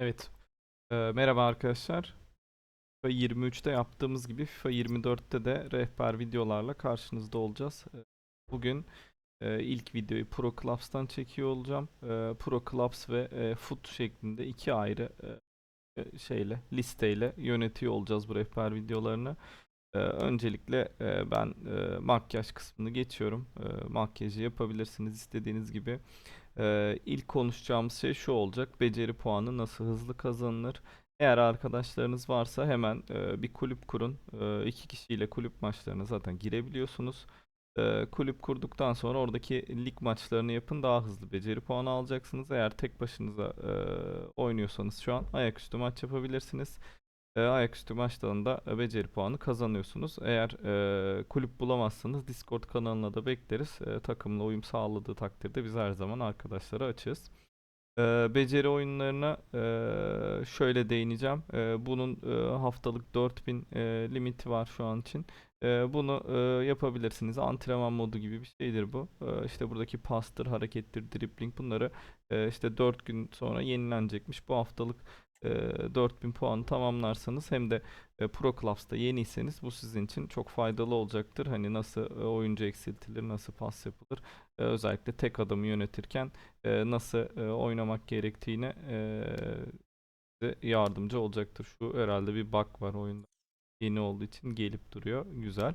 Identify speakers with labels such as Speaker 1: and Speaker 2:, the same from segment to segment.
Speaker 1: Evet. Ee, merhaba arkadaşlar. FIFA 23'te yaptığımız gibi FIFA 24'te de rehber videolarla karşınızda olacağız. Ee, Bugün e, ilk videoyu Pro Clubs'tan çekiyor olacağım. Ee, Pro Clubs ve e, Foot şeklinde iki ayrı e, şeyle listeyle yönetiyor olacağız bu rehber videolarını. Ee, öncelikle e, ben e, makyaj kısmını geçiyorum. E, makyajı yapabilirsiniz istediğiniz gibi. Ee, ilk konuşacağımız şey şu olacak. Beceri puanı nasıl hızlı kazanılır? Eğer arkadaşlarınız varsa hemen e, bir kulüp kurun. E, iki kişiyle kulüp maçlarına zaten girebiliyorsunuz. E, kulüp kurduktan sonra oradaki lig maçlarını yapın. Daha hızlı beceri puanı alacaksınız. Eğer tek başınıza e, oynuyorsanız şu an ayaküstü maç yapabilirsiniz. E, ayaküstü maçlarında e, beceri puanı kazanıyorsunuz. Eğer e, kulüp bulamazsanız Discord kanalına da bekleriz. E, takımla uyum sağladığı takdirde biz her zaman arkadaşlara açığız. E, beceri oyunlarına e, şöyle değineceğim. E, bunun e, haftalık 4000 e, limiti var şu an için. E, bunu e, yapabilirsiniz. Antrenman modu gibi bir şeydir bu. E, işte buradaki pastır, harekettir, dribbling bunları e, işte 4 gün sonra yenilenecekmiş. Bu haftalık e, 4000 puanı tamamlarsanız hem de e, Pro Clubs'ta yeniyseniz bu sizin için çok faydalı olacaktır. Hani nasıl e, oyuncu eksiltilir, nasıl pas yapılır, e, özellikle tek adamı yönetirken e, nasıl e, oynamak gerektiğine e, yardımcı olacaktır. Şu herhalde bir bug var oyunda. Yeni olduğu için gelip duruyor. Güzel.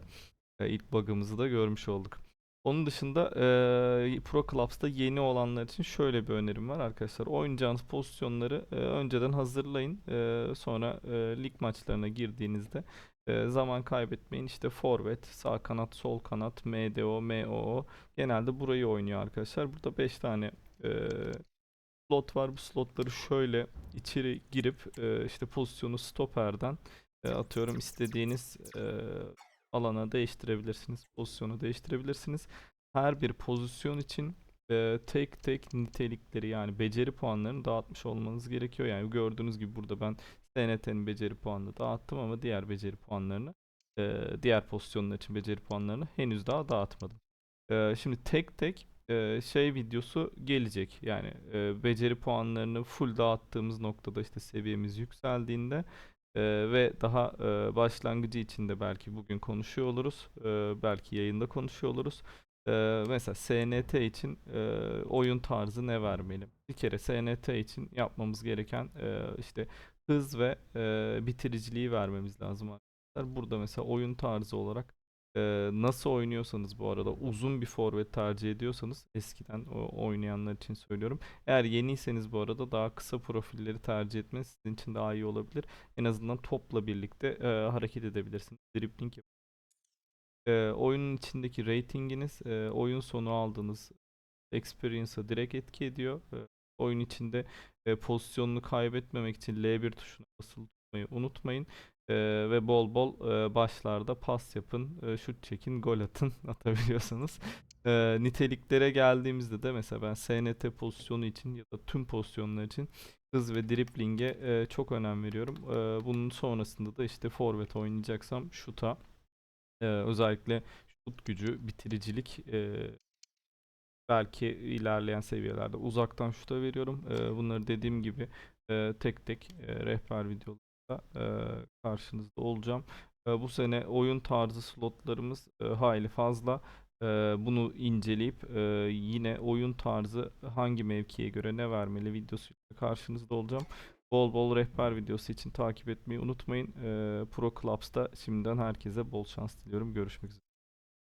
Speaker 1: E, ilk bug'ımızı da görmüş olduk. Onun dışında eee Pro Clubs'ta yeni olanlar için şöyle bir önerim var arkadaşlar. Oynayacağınız pozisyonları eee, önceden hazırlayın. Eee, sonra eee, lig maçlarına girdiğinizde eee, zaman kaybetmeyin. İşte forvet, sağ kanat, sol kanat, MDO, MOO genelde burayı oynuyor arkadaşlar. Burada 5 tane eee, slot var. Bu slotları şöyle içeri girip eee, işte pozisyonu stoperden eee, atıyorum istediğiniz eee alana değiştirebilirsiniz. Pozisyonu değiştirebilirsiniz. Her bir pozisyon için e, tek tek nitelikleri yani beceri puanlarını dağıtmış olmanız gerekiyor. Yani gördüğünüz gibi burada ben SNT'nin beceri puanını dağıttım ama diğer beceri puanlarını e, diğer pozisyonlar için beceri puanlarını henüz daha dağıtmadım. E, şimdi tek tek e, şey videosu gelecek. Yani e, beceri puanlarını full dağıttığımız noktada işte seviyemiz yükseldiğinde ee, ve daha e, başlangıcı için de belki bugün konuşuyor oluruz. Ee, belki yayında konuşuyor oluruz. Ee, mesela SNT için e, oyun tarzı ne vermeli? Bir kere SNT için yapmamız gereken e, işte hız ve e, bitiriciliği vermemiz lazım arkadaşlar. Burada mesela oyun tarzı olarak e, nasıl oynuyorsanız bu arada uzun bir forvet tercih ediyorsanız eskiden o oynayanlar için söylüyorum. Eğer yeniyseniz bu arada daha kısa profilleri tercih etmeniz sizin için daha iyi olabilir. En azından topla birlikte e, hareket edebilirsiniz. Dribbling yap- E, oyunun içindeki ratinginiz e, oyun sonu aldığınız experience'a direkt etki ediyor. E, oyun içinde e, pozisyonunu kaybetmemek için L1 tuşuna basılı tutmayı unutmayın. E, ve bol bol e, başlarda pas yapın, e, şut çekin, gol atın atabiliyorsanız. E, niteliklere geldiğimizde de mesela ben SNT pozisyonu için ya da tüm pozisyonlar için hız ve dribling'e e, çok önem veriyorum. E, bunun sonrasında da işte forvet oynayacaksam şuta e, özellikle şut gücü, bitiricilik e, belki ilerleyen seviyelerde uzaktan şuta veriyorum. E, bunları dediğim gibi e, tek tek e, rehber videolarda e, karşınızda olacağım. Bu sene oyun tarzı slotlarımız hayli fazla. Bunu inceleyip yine oyun tarzı hangi mevkiye göre ne vermeli videosuyla karşınızda olacağım. Bol bol rehber videosu için takip etmeyi unutmayın. Pro Clubs'ta şimdiden herkese bol şans diliyorum. Görüşmek üzere.